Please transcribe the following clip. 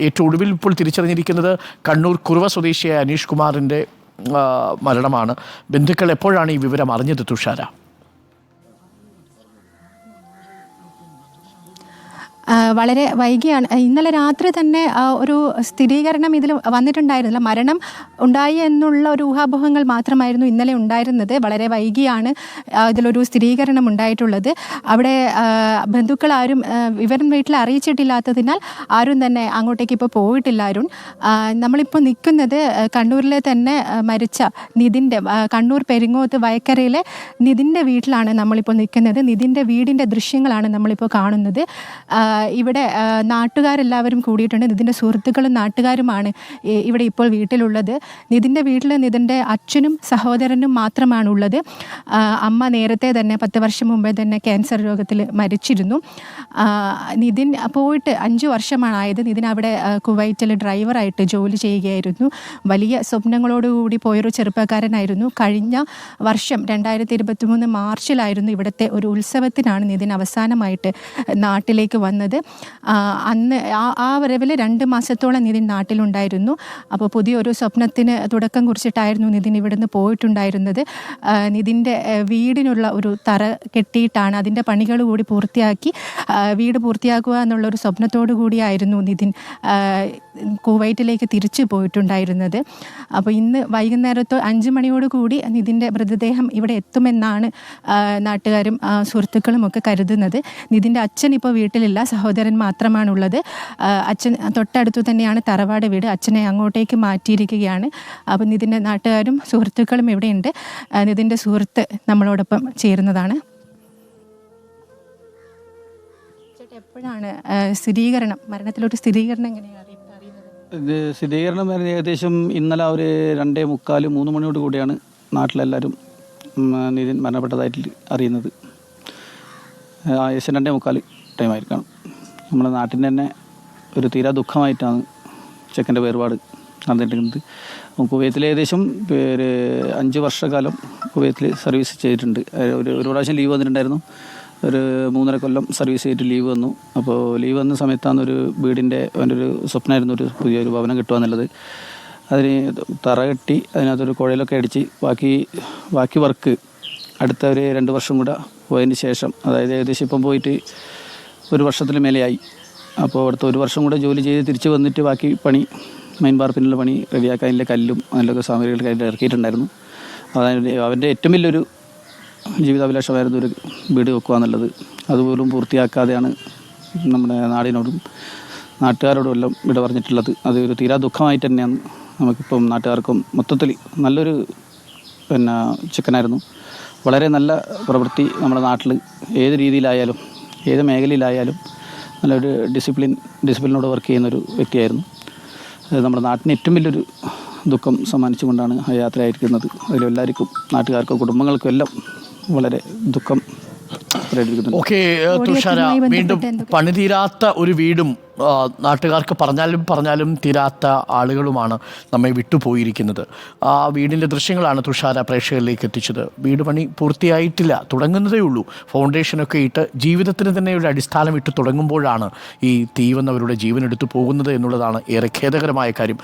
ഏറ്റവും ഒടുവിൽ ഇപ്പോൾ തിരിച്ചറിഞ്ഞിരിക്കുന്നത് കണ്ണൂർ കുറുവ സ്വദേശിയായ അനീഷ് കുമാറിന്റെ മരണമാണ്. ബന്ധുക്കൾ എപ്പോഴാണ് ഈ വിവരം അറിഞ്ഞത് തുഷാര? വളരെ വൈകിയാണ്. ഇന്നലെ രാത്രി തന്നെ ഒരു സ്ഥിരീകരണം ഇതിൽ വന്നിട്ടുണ്ടായിരുന്നില്ല. മരണം ഉണ്ടായി എന്നുള്ള ഒരു ഊഹാപോഹങ്ങൾ മാത്രമായിരുന്നു ഇന്നലെ ഉണ്ടായിരുന്നത്. വളരെ വൈകിയാണ് ഇതിലൊരു സ്ഥിരീകരണം ഉണ്ടായിട്ടുള്ളത്. അവിടെ ബന്ധുക്കൾ ആരും വിവരം വീട്ടിൽ അറിയിച്ചിട്ടില്ലാത്തതിനാൽ ആരും തന്നെ അങ്ങോട്ടേക്ക് ഇപ്പോൾ പോയിട്ടില്ല അരുൺ. നമ്മളിപ്പോൾ നിൽക്കുന്നത് കണ്ണൂരിലെ തന്നെ മരിച്ച നിതിന്റെ കണ്ണൂർ പെരിങ്ങോത്ത് വയക്കരയിലെ നിതിന്റെ വീട്ടിലാണ് നമ്മളിപ്പോൾ നിൽക്കുന്നത്. നിതിന്റെ വീടിന്റെ ദൃശ്യങ്ങളാണ് നമ്മളിപ്പോൾ കാണുന്നത്. ഇവിടെ നാട്ടുകാരെല്ലാവരും കൂടിയിട്ടുണ്ട്. നിതിന്റെ സുഹൃത്തുക്കളും നാട്ടുകാരുമാണ് ഇവിടെ ഇപ്പോൾ വീട്ടിലുള്ളത്. നിതിന്റെ വീട്ടിൽ നിതിന്റെ അച്ഛനും സഹോദരനും മാത്രമാണ് ഉള്ളത് അമ്മ നേരത്തെ തന്നെ പത്ത് വർഷം മുമ്പേ തന്നെ ക്യാൻസർ രോഗത്തിൽ മരിച്ചിരുന്നു. നിതിൻ പോയിട്ട് അഞ്ച് വർഷമാണായത്. നിതിൻ അവിടെ കുവൈറ്റിൽ ഡ്രൈവറായിട്ട് ജോലി ചെയ്യുകയായിരുന്നു. വലിയ സ്വപ്നങ്ങളോടുകൂടി പോയൊരു ചെറുപ്പക്കാരനായിരുന്നു. കഴിഞ്ഞ വർഷം രണ്ടായിരത്തി ഇരുപത്തി മൂന്ന് മാർച്ചിലായിരുന്നു ഇവിടുത്തെ ഒരു ഉത്സവത്തിനാണ് നിതിൻ അവസാനമായിട്ട് നാട്ടിലേക്ക് വന്നത്. ആ, അന്ന് ആ ആ വരവിൽ രണ്ട് മാസത്തോളം നിതിൻ നാട്ടിലുണ്ടായിരുന്നു. അപ്പോൾ പുതിയൊരു സ്വപ്നത്തിന് തുടക്കം കുറിച്ചിട്ടായിരുന്നു നിതിൻ ഇവിടുന്ന് പോയിട്ടുണ്ടായിരുന്നത്. നിതിന്റെ വീടിനുള്ള ഒരു തറ കെട്ടിയിട്ടാണ് അതിന്റെ പണികൾ കൂടി പൂർത്തിയാക്കി വീട് പൂർത്തിയാക്കുക എന്നുള്ള ഒരു സ്വപ്നത്തോടു കൂടിയായിരുന്നു നിതിൻ കുവൈറ്റിലേക്ക് തിരിച്ചു പോയിട്ടുണ്ടായിരുന്നത്. അപ്പോൾ ഇന്ന് വൈകുന്നേരത്തോ അഞ്ച് മണിയോട് കൂടി നിതിന്റെ മൃതദേഹം ഇവിടെ എത്തുമെന്നാണ് നാട്ടുകാരും സുഹൃത്തുക്കളും ഒക്കെ കരുതുന്നത്. നിതിന്റെ അച്ഛൻ ഇപ്പോൾ വീട്ടിലില്ല. സഹോദരൻ മാത്രമാണുള്ളത്. അച്ഛൻ തൊട്ടടുത്തു തന്നെയാണ് തറവാട് വീട്. അച്ഛനെ അങ്ങോട്ടേക്ക് മാറ്റിയിരിക്കുകയാണ്. അപ്പോൾ നിതിന്റെ നാട്ടുകാരും സുഹൃത്തുക്കളും ഇവിടെയുണ്ട്. നിതിന്റെ സുഹൃത്ത് നമ്മളോടൊപ്പം ചേരുന്നതാണ്. എപ്പോഴാണ് സ്ഥിരീകരണം? മരണത്തിലൊരു സ്ഥിരീകരണം എങ്ങനെയാണ് സ്ഥിരീകരണം വരുന്നത് ഏകദേശം ഇന്നലെ ഒരു രണ്ടേ മുക്കാൽ മൂന്ന് മണിയോട് കൂടിയാണ് നാട്ടിലെല്ലാവരും നിതിൻ മരണപ്പെട്ടതായിട്ട് അറിയുന്നത്. ഏകദേശം രണ്ടേ മുക്കാൽ ടൈം ആയിരിക്കണം നമ്മുടെ നാട്ടിന്റെ തന്നെ ഒരു തീരാ ദുഃഖമായിട്ടാണ് ചെക്കന്റെ വേർപാട് നടന്നിട്ടുണ്ട് കുവൈത്തിൽ ഏകദേശം ഒരു അഞ്ച് വർഷക്കാലം കുവൈത്തിൽ സർവീസ് ചെയ്തിട്ടുണ്ട്. ഒരു ഒരു പ്രാവശ്യം ലീവ് വന്നിട്ടുണ്ടായിരുന്നു. ഒരു മൂന്നര കൊല്ലം സർവീസ് ചെയ്തിട്ട് ലീവ് വന്നു. അപ്പോൾ ലീവ് വന്ന സമയത്താണ് ഒരു വീടിന്റെ അവന്റെ ഒരു സ്വപ്നമായിരുന്നു ഒരു പുതിയൊരു ഭവനം കിട്ടുക എന്നുള്ളത്. അതിന് തറ കെട്ടി അതിനകത്തൊരു കുഴലൊക്കെ അടിച്ച് ബാക്കി ബാക്കി വർക്ക് അടുത്ത ഒരു രണ്ട് വർഷം കൂടെ പോയതിന് ശേഷം അതായത് ഏകദേശം ഇപ്പം പോയിട്ട് ഒരു വർഷത്തിൽ മേലെയായി. അപ്പോൾ അവിടുത്തെ ഒരു വർഷം കൂടെ ജോലി ചെയ്ത് തിരിച്ച് വന്നിട്ട് ബാക്കി പണി മെയിൻ പാർപ്പിനുള്ള പണി റെഡിയാക്കാൻ അതിന്റെ കല്ലും അതിലൊക്കെ സാമഗ്രികൾ കയ്യിൽ ഇറക്കിയിട്ടുണ്ടായിരുന്നു. അതായത് അവന്റെ ഏറ്റവും വലിയൊരു ജീവിതാഭിലാഷമായിരുന്നു ഒരു വീട് വെക്കുക എന്നുള്ളത്. അതുപോലും പൂർത്തിയാക്കാതെയാണ് നമ്മുടെ നാടിനോടും നാട്ടുകാരോടും എല്ലാം വിട പറഞ്ഞിട്ടുള്ളത്. അത് ഒരു തീരാ ദുഃഖമായിട്ട് തന്നെയാണ് നമുക്കിപ്പം നാട്ടുകാർക്കും മൊത്തത്തിൽ നല്ലൊരു പിന്നെ ചിക്കനായിരുന്നു. വളരെ നല്ല പ്രവൃത്തി നമ്മുടെ നാട്ടിൽ ഏത് രീതിയിലായാലും ഏത് മേഖലയിലായാലും നല്ലൊരു ഡിസിപ്ലിൻ ഡിസിപ്ലിനോട് വർക്ക് ചെയ്യുന്ന ഒരു വ്യക്തിയായിരുന്നു. അത് നമ്മുടെ നാട്ടിന് ഏറ്റവും വലിയൊരു ദുഃഖം സമ്മാനിച്ചുകൊണ്ടാണ് ആ യാത്രയായിരിക്കുന്നത്. അതിലെല്ലാവർക്കും നാട്ടുകാർക്കും കുടുംബങ്ങൾക്കും എല്ലാം വളരെ ദുഃഖം ഓക്കെ തുഷാര വീണ്ടും പണിതീരാത്ത ഒരു വീടും നാട്ടുകാർക്ക് പറഞ്ഞാലും പറഞ്ഞാലും തീരാത്ത ആളുകളുമാണ് നമ്മെ വിട്ടുപോയിരിക്കുന്നത്. ആ വീടിന്റെ ദൃശ്യങ്ങളാണ് തുഷാര പ്രേക്ഷകരിലേക്ക് എത്തിച്ചത്. വീട് പണി പൂർത്തിയായിട്ടില്ല തുടങ്ങുന്നതേ ഉള്ളൂ. ഫൗണ്ടേഷനൊക്കെ ഇട്ട് ജീവിതത്തിന് തന്നെ ഒരു അടിസ്ഥാനം ഇട്ട് തുടങ്ങുമ്പോഴാണ് ഈ തീവന്നവരുടെ ജീവൻ എടുത്തു പോകുന്നത് എന്നുള്ളതാണ് ഏറെ ഖേദകരമായ കാര്യം.